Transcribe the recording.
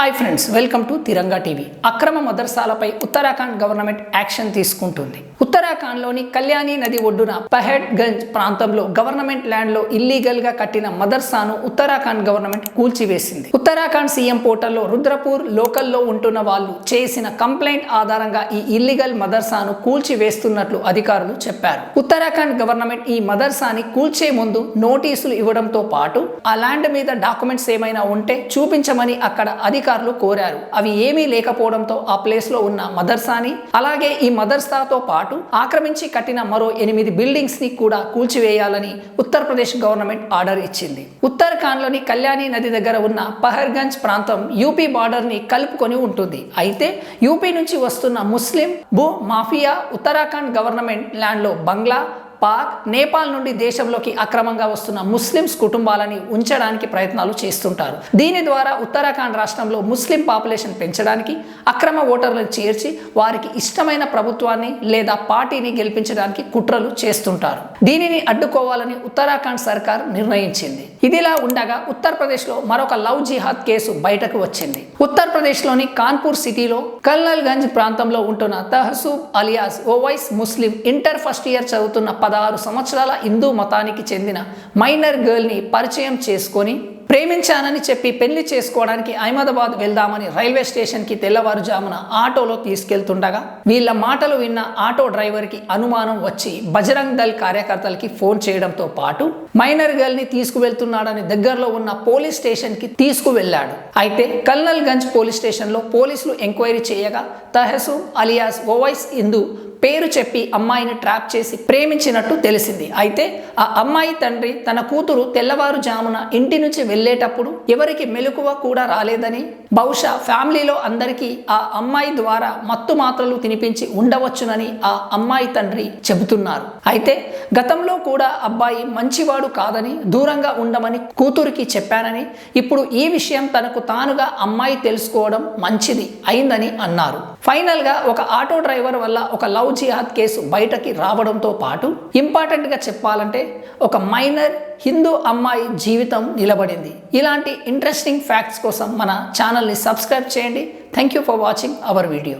Hi friends welcome to Tiranga TV అక్రమ మదర్సాలపై Uttarakhand government action తీసుకుంటుంది. ఉత్తరాఖండ్లోని కళ్యాణి నది ఒడ్డున పహెడ్ గంజ్ ప్రాంతంలో గవర్నమెంట్ ల్యాండ్లో ఇల్లీగల్గా కట్టిన మదర్సాను ఉత్తరాఖండ్ గవర్నమెంట్ కూల్చివేసింది. ఉత్తరాఖండ్ సీఎం పోర్టల్లో రుద్రపూర్ లోకల్లో ఉంటున్న వాళ్ళు చేసిన కంప్లైంట్ ఆధారంగా ఈ ఇల్లీగల్ మదర్సాను కూల్చివేస్తున్నట్లు అధికారులు చెప్పారు. ఉత్తరాఖండ్ గవర్నమెంట్ ఈ మదర్సాని కూల్చే ముందు నోటీసులు ఇవ్వడంతో పాటు ఆ ల్యాండ్ మీద డాక్యుమెంట్స్ ఏమైనా ఉంటే చూపించమని అక్కడ అధికారులు కోరారు. అవి ఏమీ లేకపోవడంతో ఆ ప్లేస్లో ఉన్న మదర్సాని అలాగే ఈ మదర్సాతో పాటు ఆక్రమించి కట్టిన మరో ఎనిమిది బిల్డింగ్స్ని కూడా కూల్చివేయాలని ఉత్తరప్రదేశ్ గవర్నమెంట్ ఆర్డర్ ఇచ్చింది. ఉత్తరాఖండ్లోని కళ్యాణి నది దగ్గర ఉన్న పహర్గంజ్ ప్రాంతం యూపీ బార్డర్ని కలుపుకొని ఉంటుంది. అయితే యూపీ నుంచి వస్తున్న ముస్లిం భూ మాఫియా ఉత్తరాఖండ్ గవర్నమెంట్ ల్యాండ్లో బంగ్లా పాక్ నేపాల్ నుండి దేశంలోకి అక్రమంగా వస్తున్న ముస్లిమ్స్ కుటుంబాలని ఉంచడానికి ప్రయత్నాలు చేస్తుంటారు. దీని ద్వారా ఉత్తరాఖండ్ రాష్ట్రంలో ముస్లిం పాపులేషన్ పెంచడానికి అక్రమ ఓటర్లను చేర్చి వారికి ఇష్టమైన ప్రభుత్వాన్ని లేదా పార్టీని గెలిపించడానికి కుట్రలు చేస్తుంటారు. దీనిని అడ్డుకోవాలని ఉత్తరాఖండ్ సర్కార్ నిర్ణయించింది. ఇదిలా ఉండగా ఉత్తరప్రదేశ్లో మరొక లవ్ జిహాద్ కేసు బయటకు వచ్చింది. ఉత్తరప్రదేశ్లోని కాన్పూర్ సిటీలో కల్నల్గంజ్ ప్రాంతంలో ఉంటున్న తహసూబ్ అలియాస్ ఓవైస్ ముస్లిం ఇంటర్ ఫస్ట్ ఇయర్ చదువుతున్న పదహారు సంవత్సరాల హిందూ మతానికి చెందిన మైనర్ గర్ల్ని పరిచయం చేసుకొని ప్రేమించానని చెప్పి పెళ్ళి చేసుకోవడానికి అహ్మదాబాద్ వెళ్దామని రైల్వే స్టేషన్కి తెల్లవారుజామున ఆటోలో తీసుకెళ్తుండగా వీళ్ళ మాటలు విన్న ఆటో డ్రైవర్కి అనుమానం వచ్చి బజరంగ్ దళ్ కార్యకర్తలకి ఫోన్ చేయడంతో పాటు మైనర్ గర్ల్ని తీసుకువెళ్తున్నాడని దగ్గరలో ఉన్న పోలీస్ స్టేషన్కి తీసుకువెళ్ళాడు. అయితే కల్నల్ గంజ్ పోలీస్ స్టేషన్లో పోలీసులు ఎంక్వైరీ చేయగా తహసు అలియాస్ ఓవైస్ ఇందు పేరు చెప్పి అమ్మాయిని ట్రాప్ చేసి ప్రేమించినట్టు తెలిసింది. అయితే ఆ అమ్మాయి తండ్రి తన కూతురు తెల్లవారుజామున ఇంటి నుంచి వెళ్ళేటప్పుడు ఎవరికి మెలకువ కూడా రాలేదని బహుశా ఫ్యామిలీలో అందరికీ ఆ అమ్మాయి ద్వారా మత్తు మాత్రలు తినిపించి ఉండవచ్చునని ఆ అమ్మాయి తండ్రి చెబుతున్నారు. అయితే గతంలో కూడా అబ్బాయి మంచివాడు కాదని దూరంగా ఉండమని కూతురికి చెప్పానని ఇప్పుడు ఈ విషయం తనకు తానుగా అమ్మాయి తెలుసుకోవడం మంచిది అయిందని అన్నారు. ఫైనల్గా ఒక ఆటో డ్రైవర్ వల్ల ఒక లవ్ జిహాద్ కేసు బయటకి రావడంతో పాటు ఇంపార్టెంట్గా చెప్పాలంటే ఒక మైనర్ హిందూ అమ్మాయి జీవితం నిలబడింది. ఇలాంటి ఇంట్రెస్టింగ్ ఫ్యాక్ట్స్ కోసం మన ఛానల్ని సబ్స్క్రైబ్ చేయండి. Thank you for watching our video